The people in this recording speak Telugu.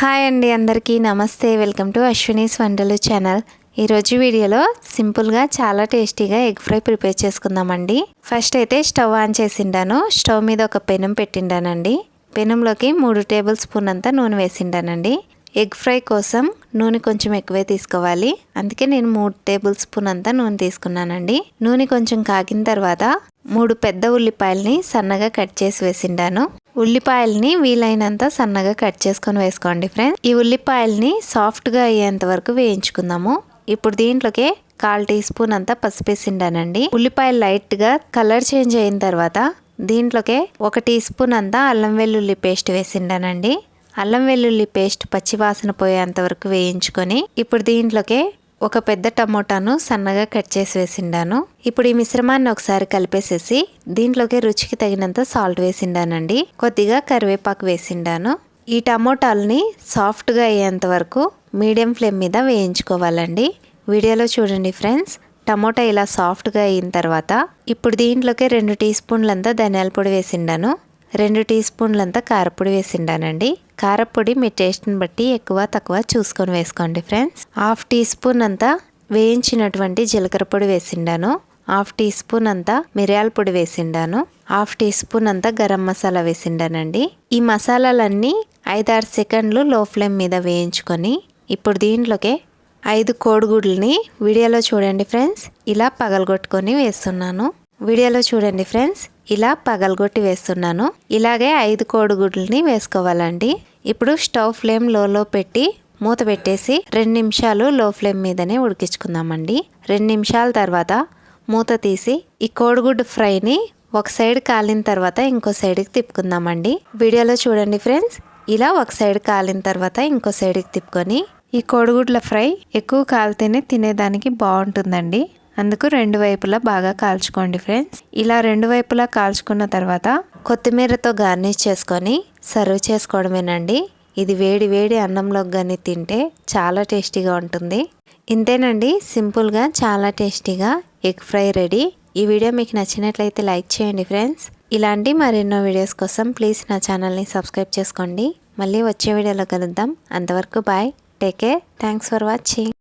హాయ్ అండి అందరికీ. నమస్తే. వెల్కమ్ టు అశ్వినీస్ వంటలు ఛానల్. ఈరోజు వీడియోలో సింపుల్గా చాలా టేస్టీగా ఎగ్ ఫ్రై ప్రిపేర్ చేసుకుందామండి. ఫస్ట్ అయితే స్టవ్ ఆన్ చేసిండాను. స్టవ్ మీద ఒక పెనం పెట్టిండానండి. పెనంలోకి మూడు టేబుల్ స్పూన్ అంతా నూనె వేసిండానండి. ఎగ్ ఫ్రై కోసం నూనె కొంచెం ఎక్కువే తీసుకోవాలి. అందుకే నేను మూడు టేబుల్ స్పూన్ అంతా నూనె తీసుకున్నానండి. నూనె కొంచెం కాగిన తర్వాత మూడు పెద్ద ఉల్లిపాయల్ని సన్నగా కట్ చేసి వేసిండాను. ఉల్లిపాయల్ని వీలైనంత సన్నగా కట్ చేసుకొని వేసుకోండి ఫ్రెండ్స్. ఈ ఉల్లిపాయల్ని సాఫ్ట్గా అయ్యేంత వరకు వేయించుకుందాము. ఇప్పుడు దీంట్లోకి కాల్ టీ స్పూన్ అంతా పసిపేసిండానండి ఉల్లిపాయలు లైట్గా కలర్ చేంజ్ అయిన తర్వాత దీంట్లోకి ఒక టీ స్పూన్ అంతా అల్లం వెల్లుల్లి పేస్ట్ వేసిండానండి. అల్లం వెల్లుల్లి పేస్ట్ పచ్చివాసన పోయేంత వరకు వేయించుకొని ఇప్పుడు దీంట్లోకి ఒక పెద్ద టమోటాను సన్నగా కట్ చేసి వేసిండాను. ఇప్పుడు ఈ మిశ్రమాన్ని ఒకసారి కలిపేసేసి దీంట్లోకి రుచికి తగినంత సాల్ట్ వేసిండానండి. కొద్దిగా కరివేపాకు వేసిండాను. ఈ టమోటాలని సాఫ్ట్గా అయ్యేంత వరకు మీడియం ఫ్లేమ్ మీద వేయించుకోవాలండి. వీడియోలో చూడండి ఫ్రెండ్స్ టమోటా ఇలా సాఫ్ట్గా అయిన తర్వాత ఇప్పుడు దీంట్లోకి రెండు టీ స్పూన్లంతా ధనియాల పొడి వేసిండాను. రెండు టీ స్పూన్లంతా కారపొడి వేసిండానండి. కారపొడి మీ టేస్ట్ని బట్టి ఎక్కువ తక్కువ చూసుకొని వేసుకోండి ఫ్రెండ్స్. హాఫ్ టీ స్పూన్ అంతా వేయించినటువంటి జీలకర్ర పొడి వేసిండాను. హాఫ్ టీ స్పూన్ అంతా మిరియాల పొడి వేసిండాను. హాఫ్ టీ స్పూన్ అంతా గరం మసాలా వేసిండానండి. ఈ మసాలాలన్నీ ఐదారు సెకండ్లు లో ఫ్లేమ్ మీద వేయించుకొని ఇప్పుడు దీంట్లోకే ఐదు కోడిగుడ్లని వీడియోలో చూడండి ఫ్రెండ్స్. ఇలా పగలగొట్టుకొని వేస్తున్నాను. వీడియోలో చూడండి ఫ్రెండ్స్. ఇలా పగలగొట్టి వేస్తున్నాను. ఇలాగే ఐదు కోడిగుడ్లని వేసుకోవాలండి. ఇప్పుడు స్టవ్ ఫ్లేమ్ లోలో పెట్టి మూత పెట్టేసి రెండు నిమిషాలు లో ఫ్లేమ్ మీదనే ఉడికించుకుందామండి. రెండు నిమిషాల తర్వాత మూత తీసి ఈ కోడిగుడ్డు ఫ్రైని ఒక సైడ్ కాలిన తర్వాత ఇంకో సైడ్కి తిప్పుకుందామండి. వీడియోలో చూడండి ఫ్రెండ్స్. ఇలా ఒక సైడ్ కాలిన తర్వాత ఇంకో సైడ్కి తిప్పుకొని ఈ కోడిగుడ్ల ఫ్రై ఎక్కువ కాలితేనే తినేదానికి బాగుంటుందండి. అందుకు రెండు వైపులా బాగా కాల్చుకోండి ఫ్రెండ్స్. ఇలా రెండు వైపులా కాల్చుకున్న తర్వాత కొత్తిమీరతో గార్నిష్ చేసుకొని సర్వ్ చేసుకోవడమేనండి. ఇది వేడి వేడి అన్నంలోకి కానీ తింటే చాలా టేస్టీగా ఉంటుంది. ఇంతేనండి సింపుల్గా చాలా టేస్టీగా ఎగ్ ఫ్రై రెడీ. ఈ వీడియో మీకు నచ్చినట్లయితే లైక్ చేయండి ఫ్రెండ్స్. ఇలాంటి మరెన్నో వీడియోస్ కోసం ప్లీజ్ నా ఛానల్ని సబ్స్క్రైబ్ చేసుకోండి. మళ్ళీ వచ్చే వీడియోలో కలుద్దాం. అంతవరకు bye. Take care. Thanks for watching.